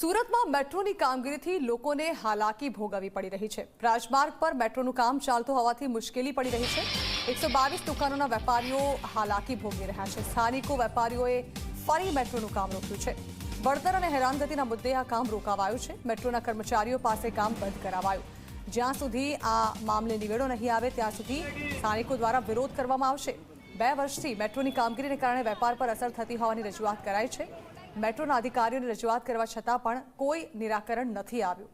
સુરતમાં મેટ્રોની કામગીરીથી લોકોને હાલાકી ભોગવવી પડી રહી છે. રાજમાર્ગ પર મેટ્રોનું કામ ચાલતું હોવાથી મુશ્કેલી પડી રહી છે. એકસો બાવીસ દુકાનોના વેપારીઓ હાલાકી ભોગવી રહ્યા છે. સ્થાનિકો વેપારીઓએ ફરી મેટ્રોનું કામ રોક્યું છે. વળતર અને હેરાનગતિના મુદ્દે આ કામ રોકાવાયું છે. મેટ્રોના કર્મચારીઓ પાસે કામ બંધ કરાવાયું. જ્યાં સુધી આ મામલે નિવેડો નહીં આવે, ત્યાં સુધી સ્થાનિકો દ્વારા વિરોધ કરવામાં આવશે. બે વર્ષથી મેટ્રોની કામગીરીને કારણે વેપાર પર અસર થતી હોવાની રજૂઆત કરાઈ છે. મેટ્રોના અધિકારીઓને રજૂઆત કરવા છતાં પણ કોઈ નિરાકરણ નથી આવ્યું.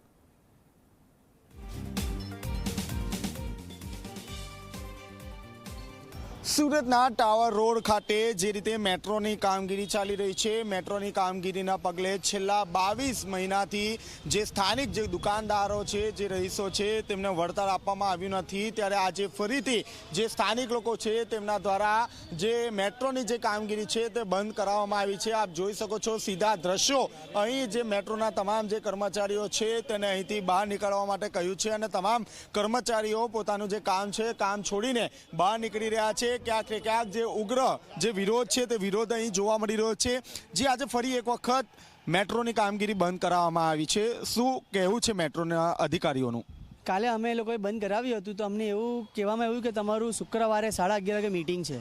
સુરતના ટાવર રોડ ખાતે જે રીતે મેટ્રોની કામગીરી ચાલી રહી છે, મેટ્રોની કામગીરીના પગલે છેલ્લા બાવીસ મહિનાથી જે સ્થાનિક જે દુકાનદારો છે, જે રહીશો છે, તેમને વળતર આપવામાં આવ્યું નથી. ત્યારે આજે ફરીથી જે સ્થાનિક લોકો છે, તેમના દ્વારા જે મેટ્રોની જે કામગીરી છે, તે બંધ કરાવવામાં આવી છે. આપ જોઈ શકો છો સીધા દ્રશ્યો. અહીં જે મેટ્રોના તમામ જે કર્મચારીઓ છે, તેને અહીંથી બહાર નીકળવા માટે કહ્યું છે અને તમામ કર્મચારીઓ પોતાનું જે કામ છે, કામ છોડીને બહાર નીકળી રહ્યા છે. ક્યાંક ને ક્યાંક જે ઉગ્ર જે વિરોધ છે તે વિરોધ અહીં જોવા મળી રહ્યો છે. જે આજે ફરી એક વખત મેટ્રોની કામગીરી બંધ કરાવવામાં આવી છે. શું કહેવું છે મેટ્રોના અધિકારીઓનું? કાલે અમે એ લોકોએ બંધ કરાવ્યું હતું તો અમને એવું કહેવામાં આવ્યું કે તમારું શુક્રવારે સાડા અગિયાર વાગે મિટિંગ છે.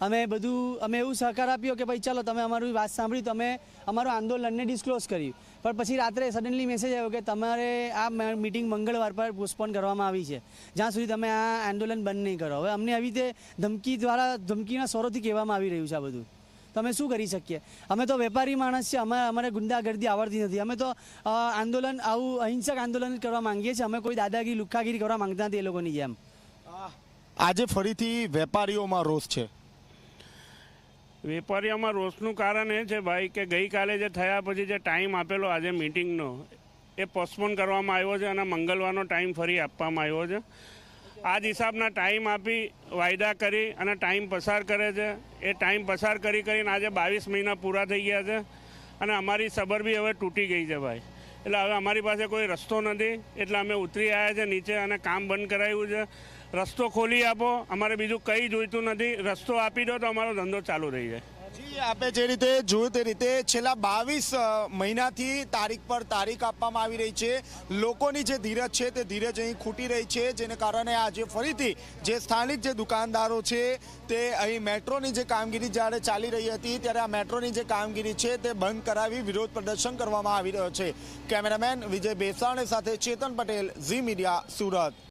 અમે બધું, અમે એવું સહકાર આપ્યો કે ભાઈ ચાલો તમે અમારી વાત સાંભળી તમે અમારું આંદોલનને ડિસ્ક્લોઝ કર્યું. પણ પછી રાત્રે સડનલી મેસેજ આવ્યો કે તમારે આ મિટિંગ મંગળવાર પર પોસ્ટપોન કરવામાં આવી છે. જ્યાં સુધી તમે આ આંદોલન બંધ નહીં કરો. હવે અમને આવી રીતે ધમકી દ્વારા, ધમકીના સ્વરોથી કહેવામાં આવી રહ્યું છે આ બધું. તમે શું કરી શકીએ? અમે તો વેપારી માણસ છે અમે, અમારે ગુંડાગર્દી આવડતી નથી. અમે તો આંદોલન, આવું અહિંસક આંદોલન કરવા માંગીએ છીએ. અમે કોઈ દાદાગીરી, લુખ્ખાગીરી કરવા માંગતા નથી એ લોકોની જેમ. આજે ફરીથી વેપારીઓમાં રોષ છે. વેપારીઓમાં રોષનું કારણ એ છે ભાઈ કે ગઈકાલે જે થયા પછી જે ટાઈમ આપેલો આજે મિટિંગનો, એ પોસ્ટપોન કરવામાં આવ્યો છે અને મંગળવારનો ટાઈમ ફરી આપવામાં આવ્યો છે. આ જ હિસાબના ટાઈમ આપી વાયદા કરી અને ટાઈમ પસાર કરે છે. એ ટાઈમ પસાર કરી કરીને આજે બાવીસ મહિના પૂરા થઈ ગયા છે અને અમારી સબર બી હવે તૂટી ગઈ છે ભાઈ. એટલે હવે અમારી પાસે કોઈ રસ્તો નથી. એટલે અમે ઉતરી આવ્યા છે નીચે અને કામ બંધ કરાવ્યું છે. રસ્તો ખોલી આપો. અમારે બીજું કંઈ જોઈતું નથી. રસ્તો આપી દો તો અમારો ધંધો ચાલુ રહી જાય. આપે જે રીતે જોયું તે રીતે છેલ્લા બાવીસ મહિનાથી તારીખ પર તારીખ આપવામાં આવી રહી છે. લોકોની જે ધીરજ છે તે ધીરજ અહીં ખૂટી રહી છે, જેને કારણે આજે ફરીથી જે સ્થાનિક જે દુકાનદારો છે તે અહીં મેટ્રોની જે કામગીરી જ્યારે ચાલી રહી હતી, ત્યારે આ મેટ્રોની જે કામગીરી છે તે બંધ કરાવી વિરોધ પ્રદર્શન કરવામાં આવી રહ્યો છે. કેમેરામેન વિજય બેસાણે સાથે ચેતન પટેલ, ઝી મીડિયા, સુરત.